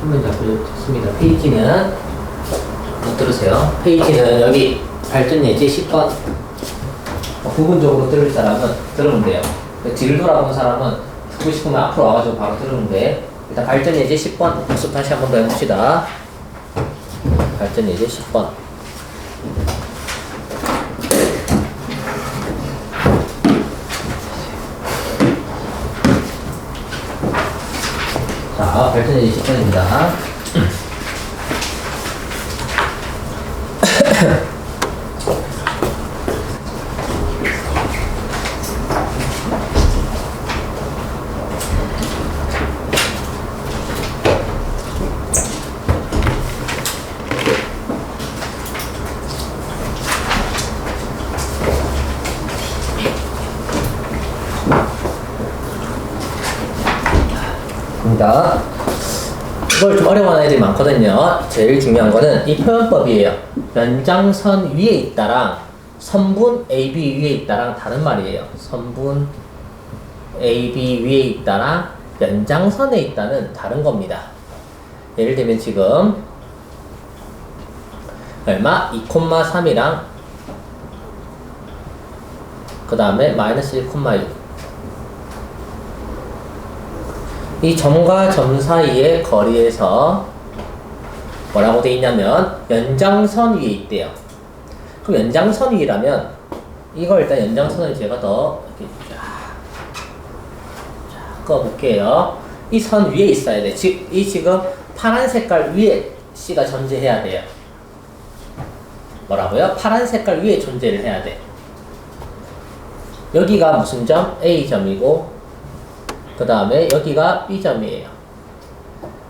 화면 잡고 좋습니다. 페이지는 못 들으세요. 페이지는 여기 발전 예제 10번 어, 부분적으로 들을 사람은 들으면 돼요. 뒤를 돌아본 사람은 듣고 싶으면 앞으로 와가지고 바로 들으면 돼. 일단 발전 예제 10번 복습 다시 한 번 더 해봅시다. 발전 예제 10번. 자, 발전 예제 10번입니다. 입니다. 이걸 좀 어려워하는 애들이 많거든요. 제일 중요한 거는 이 표현법이에요. 연장선 위에 있다랑 선분 AB 위에 있다랑 다른 말이에요. 선분 AB 위에 있다랑 연장선에 있다는 다른 겁니다. 예를 들면 지금 얼마? 2,3이랑 그 다음에 마이너스 1,6 이 점과 점 사이의 거리에서 뭐라고 돼 있냐면 연장선 위에 있대요. 그럼 연장선 위라면 이걸 일단 연장선을 제가 더 이렇게 쫙, 쫙 꺼볼게요. 이 선 위에 있어야 돼. 즉, 이 지금 파란 색깔 위에 C가 존재해야 돼요. 뭐라고요? 파란 색깔 위에 존재를 해야 돼. 여기가 무슨 점? A점이고 그 다음에 여기가 B점이에요.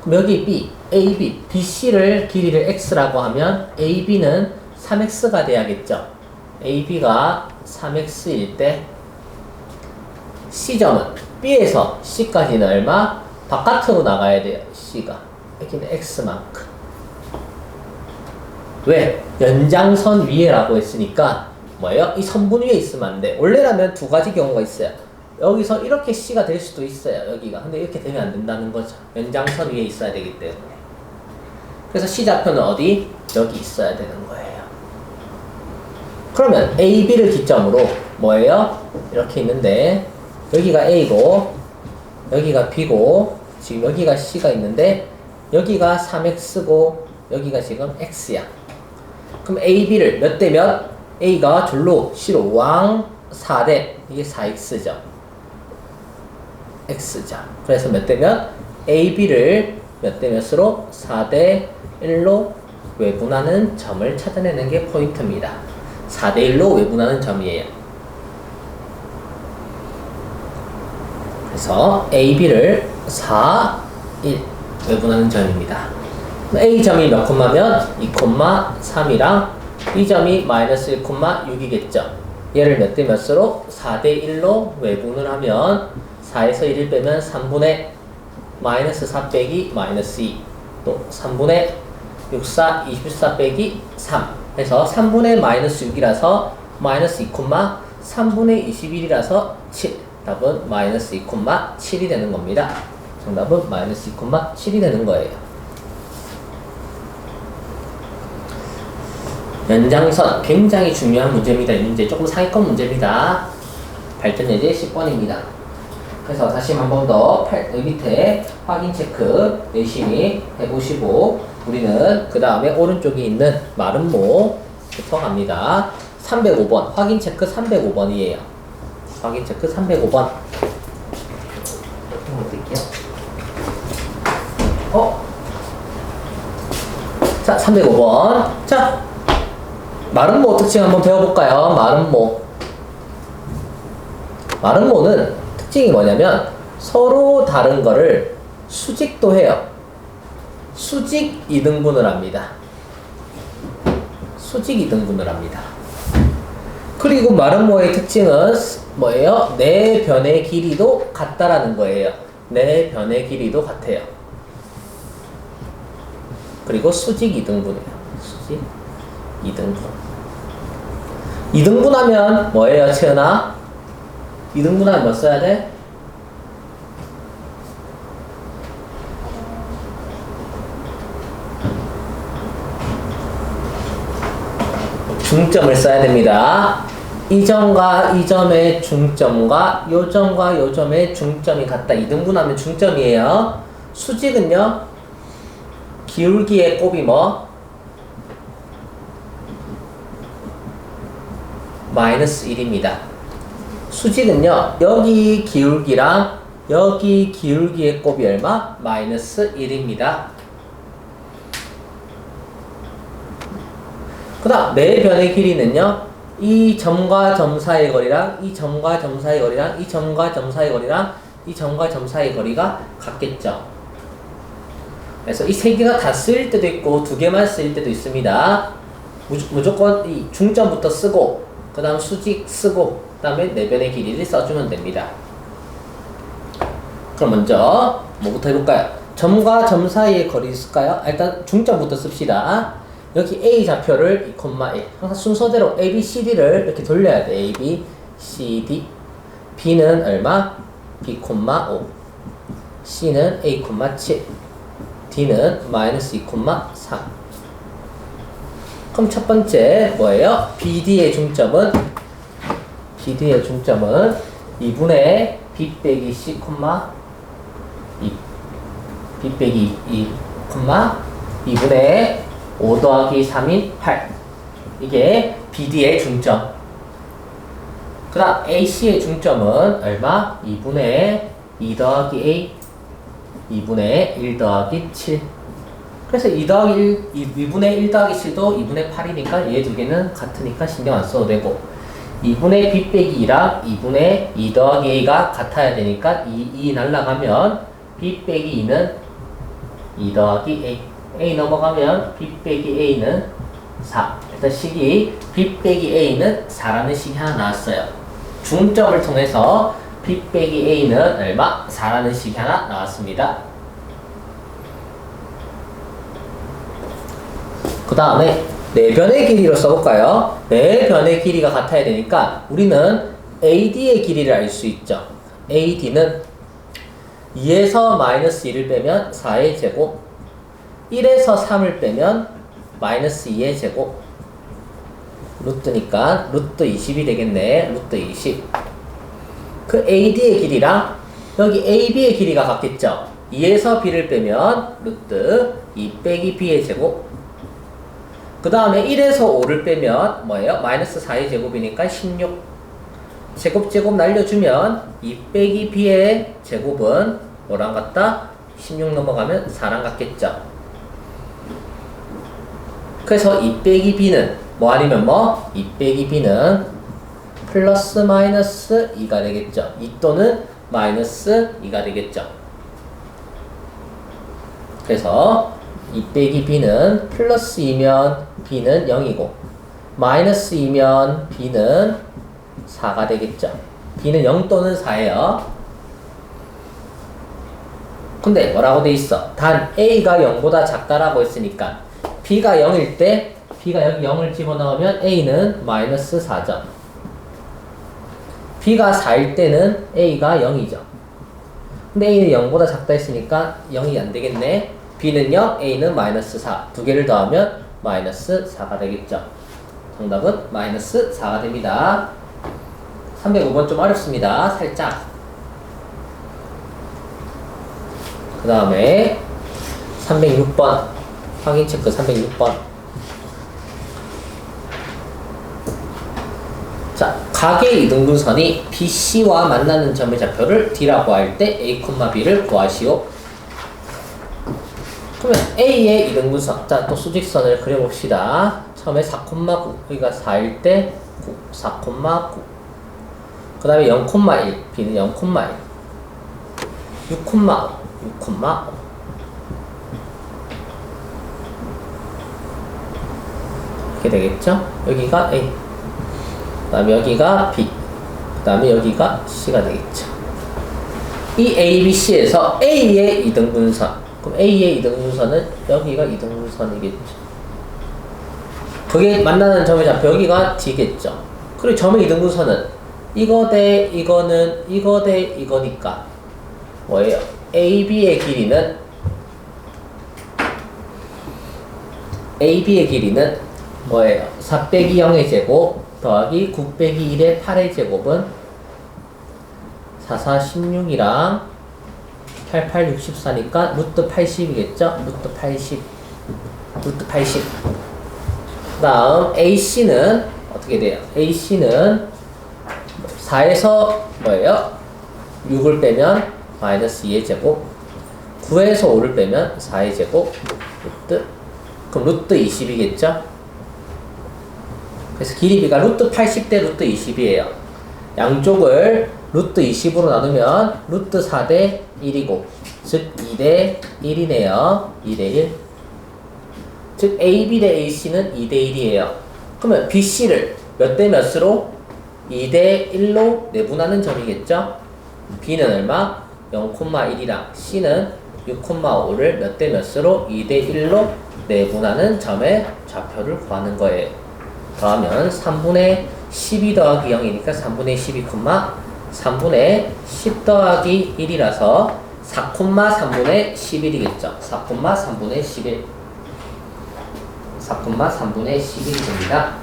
그럼 여기 B, AB, BC를 길이를 X라고 하면 AB는 3X가 돼야겠죠. AB가 3X일 때 C점은 B에서 C까지는 얼마? 바깥으로 나가야 돼요. C가. 여기는 X만큼. 왜? 연장선 위에라고 했으니까 뭐예요? 이 선분 위에 있으면 안 돼. 원래라면 두 가지 경우가 있어요. 여기서 이렇게 C가 될 수도 있어요. 여기가. 근데 이렇게 되면 안 된다는 거죠. 연장선 위에 있어야 되기 때문에. 그래서 C 좌표는 어디? 여기 있어야 되는 거예요. 그러면 A, B를 기점으로 뭐예요? 이렇게 있는데 여기가 A고 여기가 B고 지금 여기가 C가 있는데 여기가 3X고 여기가 지금 X야. 그럼 A, B를 몇 대 몇? A가 줄로 C로 왕 4대 이게 4X죠. X자. 그래서 몇대 몇? A, B를 몇 대 몇으로? 4대 1로 외분하는 점을 찾아내는 게 포인트입니다. 4대 1로 외분하는 점이에요. 그래서 A, B를 4, 1 외분하는 점입니다. A점이 몇 콤마면 2,3이랑 B점이 마이너스 1,6이겠죠. 얘를 몇 대 몇으로? 4대 1로 외분을 하면 4에서 1을 빼면 3분의 마이너스 4 빼기 마이너스 2. 또 3분의 64, 24 빼기 3. 해서 3분의 마이너스 6이라서 마이너스 2, 3분의 21이라서 7. 답은 마이너스 2, 7이 되는 겁니다. 정답은 마이너스 2, 7이 되는 거예요. 연장선 굉장히 중요한 문제입니다. 이 문제 조금 상위권 문제입니다. 발전 예제 10번입니다. 그래서 다시 한 번 더 밑에 확인 체크 열심히 해보시고 우리는 그 다음에 오른쪽에 있는 마름모부터 갑니다. 305번 확인 체크 305번이에요. 확인 체크 305번. 어? 자, 305번. 자, 마름모 특징 한번 배워볼까요? 마름모. 마름모는 특징이 뭐냐면 서로 다른 거를 수직도 해요. 수직 이등분을 합니다. 수직 이등분을 합니다. 그리고 마름모의 특징은 뭐예요? 네 변의 길이도 같다라는 거예요. 네 변의 길이도 같아요. 그리고 수직 이등분이에요. 수직 이등분. 이등분하면 뭐예요, 채은아? 이등분하면 몇 써야 돼? 중점을 써야 됩니다. 이 점과 이 점의 중점과 요 점과 요 점의 중점이 같다. 이등분하면 중점이에요. 수직은요. 기울기의 곱이 뭐? 마이너스 1입니다. 수직은요. 여기 기울기랑 여기 기울기의 곱이 얼마? 마이너스 1입니다. 그 다음 내 변의 길이는요 이 점과 점 사이의 거리랑 이 점과 점 사이의 거리랑 이 점과 점 사이의 거리랑 이 점과 점 사이의 거리가 같겠죠 그래서 이 세 개가 다 쓰일 때도 있고 두 개만 쓰일 때도 있습니다 무조- 무조건 이 중점부터 쓰고 그 다음 수직 쓰고 그 다음에 내변의 길이를 써주면 됩니다 그럼 먼저 뭐부터 해볼까요? 점과 점 사이의 거리 있을까요? 일단 중점부터 씁시다. 여기 A 좌표를 2, 1 항상 순서대로 A, B, C, D를 이렇게 돌려야 돼. A, B, C, D B는 얼마? B, 5 C는 A, 7 D는 마이너스 2, 3 그럼 첫 번째 뭐예요? BD의 중점은 BD의 중점은 2분의 B 빼기 C, 2 B 빼기 2, 2분의 5 더하기 3인 8 이게 BD의 중점. 그 다음 AC의 중점은 얼마? 2분의 2 더하기 A 2분의 1 더하기 7 그래서 2 더하기 1, 2분의 1 더하기 7도 2분의 8이니까 얘 두 개는 같으니까 신경 안 써도 되고 2분의 B 빼기 2랑 2분의 2 더하기 A가 같아야 되니까 2, 2 날라가면 B 빼기 2는 2 더하기 A. A 넘어가면 B 빼기 A는 4 일단 식이 B 빼기 A는 4라는 식이 하나 나왔어요. 중점을 통해서 B 빼기 A는 얼마? 4라는 식이 하나 나왔습니다. 그 다음에 내변의 길이로 써볼까요? 내변의 길이가 같아야 되니까 우리는 AD의 길이를 알 수 있죠. AD는 2에서 마이너스 1을 빼면 4의 제곱 1에서 3을 빼면 마이너스 2의 제곱 루트니까 루트 20이 되겠네. 루트 20. 그 AD의 길이랑 여기 AB의 길이가 같겠죠. 2에서 B를 빼면 루트 2 빼기 B의 제곱 그 다음에 1에서 5를 빼면 뭐예요? 마이너스 4의 제곱이니까 16 제곱 제곱 날려주면 2 빼기 b의 제곱은 뭐랑 같다? 16 넘어가면 4랑 같겠죠 그래서 2 빼기 b는 뭐 아니면 뭐? 2 빼기 b는 플러스 마이너스 2가 되겠죠 2 또는 마이너스 2가 되겠죠 그래서 2 빼기 b는 플러스 2면 b는 0이고 마이너스 2면 b는 4가 되겠죠. b는 0 또는 4예요. 근데 뭐라고 돼 있어? 단 a가 0보다 작다라고 했으니까 b가 0일 때 b가 여기 0을 집어넣으면 a는 마이너스 4점. b가 4일 때는 a가 0이죠. 근데 a는 0보다 작다 했으니까 0이 안 되겠네. b는 0, a는 마이너스 4. 두 개를 더하면 마이너스 4가 되겠죠. 정답은 마이너스 4가 됩니다. 305번 좀 어렵습니다. 살짝. 그 다음에 306번. 확인 체크 306번. 자, 각의 이등분선이 BC와 만나는 점의 좌표를 D라고 할 때 A, B를 구하시오. 그러면 A의 이등분선. 자, 또 수직선을 그려봅시다. 처음에 4,9, 여기가 4일 때 9, 4,9. 그 다음에 0,1, B는 0,1. 6,5, 6,5. 이렇게 되겠죠? 여기가 A. 그 다음에 여기가 B. 그 다음에 여기가 C가 되겠죠. 이 A, B, C에서 A의 이등분선. 그럼 A의 이등분선은 여기가 이등분선이겠죠. 그게 만나는 점의 좌표 여기가 D겠죠. 그리고 점의 이등분선은 이거 대 이거는 이거 대 이거니까 뭐예요? AB의 길이는 AB의 길이는 뭐예요? 4 빼기 0의 제곱 더하기 9 빼기 1의 8의 제곱은 4, 4, 16이랑 8, 8, 64니까 루트 80이겠죠? 루트 80 루트 80 그 다음 AC는 어떻게 돼요? AC는 4에서 뭐예요? 6을 빼면 마이너스 2의 제곱 9에서 5를 빼면 4의 제곱 루트 그럼 루트 20이겠죠? 그래서 길이비가 루트 80대 루트 20이에요. 양쪽을 루트 20으로 나누면 루트 4대 1이고 즉 2대 1이네요. 2대 1. 즉 AB 대 AC는 2대 1이에요. 그러면 BC를 몇 대 몇으로? 2대 1로 내분하는 점이겠죠? B는 얼마? 0,1이랑 C는 6,5를 몇 대 몇으로? 2대 1로 내분하는 점의 좌표를 구하는 거예요. 더하면 3분의 12 더하기 0이니까 3분의 12, 3분의 10 더하기 1이라서 4, 3분의 11이겠죠. 4, 3분의 11. 4, 3분의 11이 됩니다.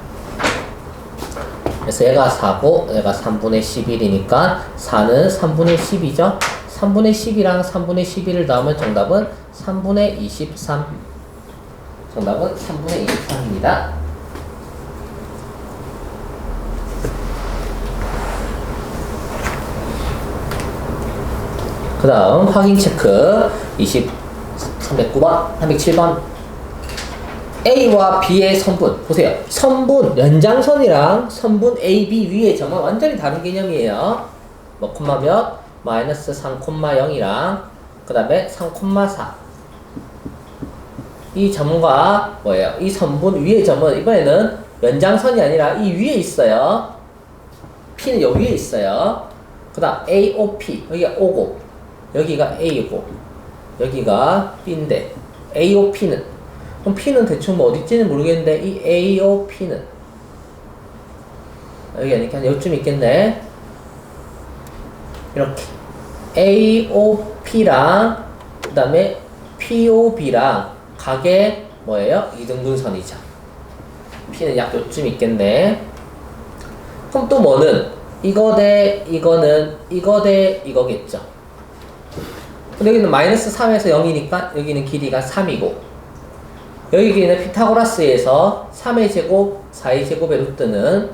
그래서 얘가 4고 얘가 3분의 11이니까 4는 3분의 10이죠. 3분의 10이랑 3분의 11을 더하면 정답은 3분의 23. 정답은 3분의 23입니다. 그 다음 확인 체크. 20 309번 307번. A와 B의 선분. 보세요. 선분 연장선이랑 선분 AB 위의 점은 완전히 다른 개념이에요. 뭐 콤마 몇? 마이너스 3,0이랑 그 다음에 3,4이 점과 뭐예요? 이 선분 위의 점은 이번에는 연장선이 아니라 이 위에 있어요. P는 여기 위에 있어요. 그 다음 AOP 여기가 O고 여기가 A고 여기가 B인데 AOP는? 그럼 P는 대충 뭐 어디있지는 모르겠는데 이 AOP는? 여기 아니까 요쯤 있겠네. 이렇게. AOP랑 그 다음에 POB랑 각의 뭐예요? 이등분선이죠. P는 약 요쯤 있겠네. 그럼 또 뭐는? 이거 대 이거는 이거 대 이거겠죠 여기는 마이너스 3에서 0이니까 여기는 길이가 3이고 여기 길이는 피타고라스에서 3의 제곱, 4의 제곱의 루트는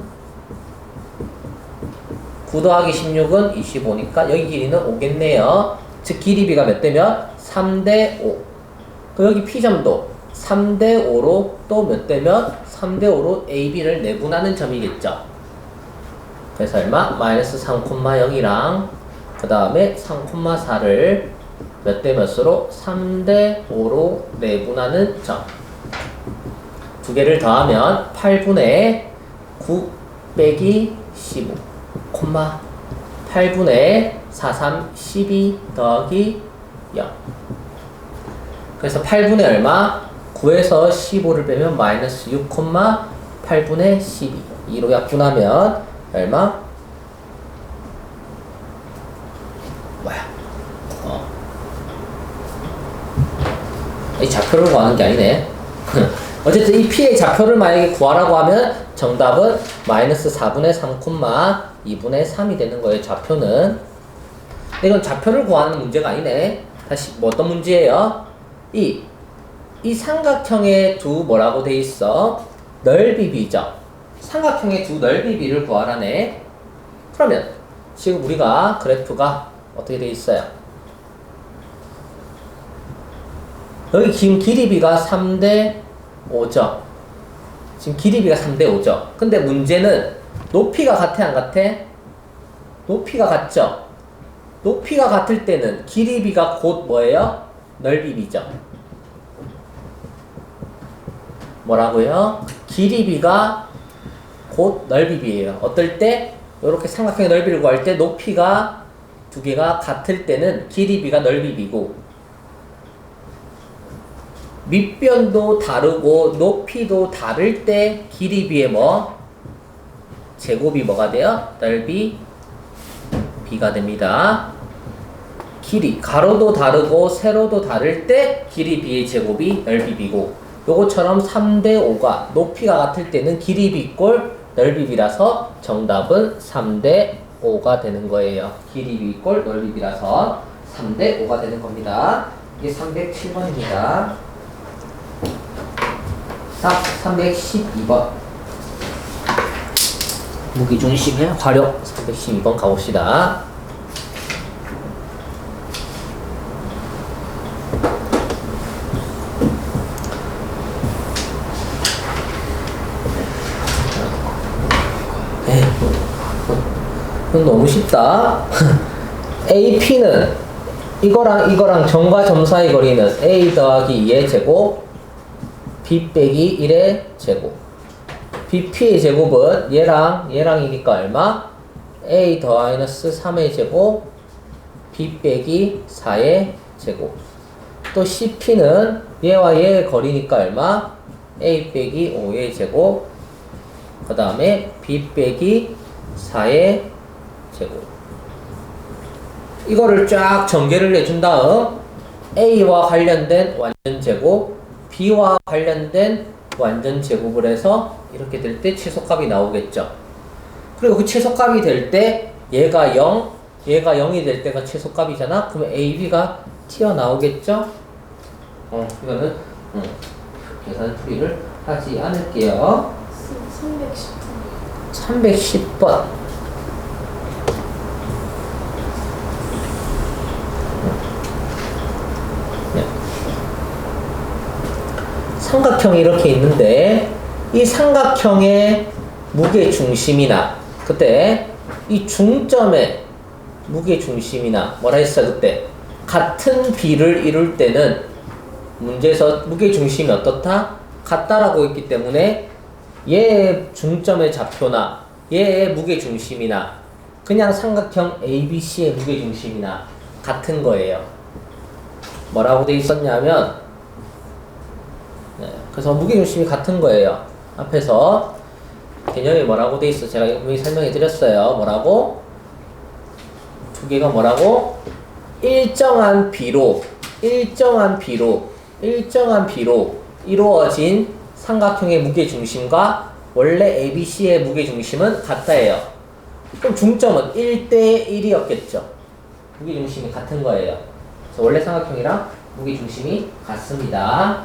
9 더하기 16은 25니까 여기 길이는 5겠네요. 즉 길이비가 몇 대면? 3 대 5. 그 여기 P점도 3 대 5로 또몇 대면? 3 대 5로 AB를 내분하는 점이겠죠. 그래서 얼마? 마이너스 3,0이랑 그 다음에 3,4를 몇 대 몇으로? 3대 5로 내분하는 점. 두 개를 더하면 8분의 9 빼기 15, 콤마 8분의 43, 12 더하기 0. 그래서 8분의 얼마? 9에서 15를 빼면 마이너스 6, 8분의 12. 2로 약분하면 얼마? 뭐야? 어. 이 좌표를 구하는 게 아니네. 어쨌든 이 P의 좌표를 만약에 구하라고 하면 정답은 마이너스 4분의 3, 2분의 3이 되는 거예요. 좌표는. 이건 좌표를 구하는 문제가 아니네. 다시 뭐 어떤 문제예요? 이, 이 삼각형의 두 뭐라고 돼 있어? 넓이 비죠. 삼각형의 두 넓이 비를 구하라네. 그러면 지금 우리가 그래프가 어떻게 돼 있어요? 여기 지금 길이비가 3대 5죠. 지금 길이비가 3대 5죠. 근데 문제는 높이가 같아 안 같아? 높이가 같죠. 높이가 같을 때는 길이비가 곧 뭐예요? 넓이비죠. 뭐라고요? 길이비가 곧 넓이비예요. 어떨 때? 이렇게 삼각형의 넓이를 구할 때 높이가 두 개가 같을 때는 길이비가 넓이비고 밑변도 다르고 높이도 다를 때 길이비의 뭐 제곱이 뭐가 돼요? 넓이 비가 됩니다. 길이 가로도 다르고 세로도 다를 때 길이 비의 제곱이 넓이 비고 요거처럼 3대 5가 높이가 같을 때는 길이 비꼴 넓이 비라서 정답은 3대 5가 되는 거예요. 길이 비꼴 넓이 비라서 3대 5가 되는 겁니다. 이게 307번입니다. 답 312번. 무기 중심의 활용 312번 가봅시다. 에이, 이건 너무 쉽다. AP는 이거랑 이거랑 점과 점 사이 거리는 A 더하기 2의 제곱, B 빼기 1의 제곱. BP의 제곱은 얘랑 얘랑이니까 얼마? A 더 마이너스 3의 제곱, B 빼기 4의 제곱. 또 CP는 얘와 얘의 거리니까 얼마? A 빼기 5의 제곱, 그 다음에 b 빼기 4의 제곱 이거를 쫙 전개를 해준 다음 a와 관련된 완전 제곱 b와 관련된 완전 제곱을 해서 이렇게 될 때 최소값이 나오겠죠 그리고 그 최소값이 될 때 얘가 0 얘가 0이 될 때가 최소값이잖아 그러면 a, b가 튀어나오겠죠 어 이거는 음, 계산 풀이를 하지 않을게요 310번. 310번. 삼각형이 이렇게 있는데 이 삼각형의 무게 중심이나 그때 이 중점의 무게 중심이나 뭐라 했어 그때 같은 비를 이룰 때는 문제에서 무게 중심이 어떻다? 같다라고 했기 때문에 얘의 중점의 좌표나 얘의 무게 중심이나 그냥 삼각형 ABC의 무게 중심이나 같은 거예요. 뭐라고 돼 있었냐면 네, 그래서 무게 중심이 같은 거예요. 앞에서 개념이 뭐라고 돼 있어? 제가 분명히 설명해 드렸어요. 뭐라고? 두 개가 뭐라고? 일정한 비로 일정한 비로 일정한 비로 이루어진 삼각형의 무게 중심과 원래 ABC의 무게 중심은 같다예요. 그럼 중점은 1대 1이었겠죠. 무게 중심이 같은 거예요. 그래서 원래 삼각형이랑 무게 중심이 같습니다.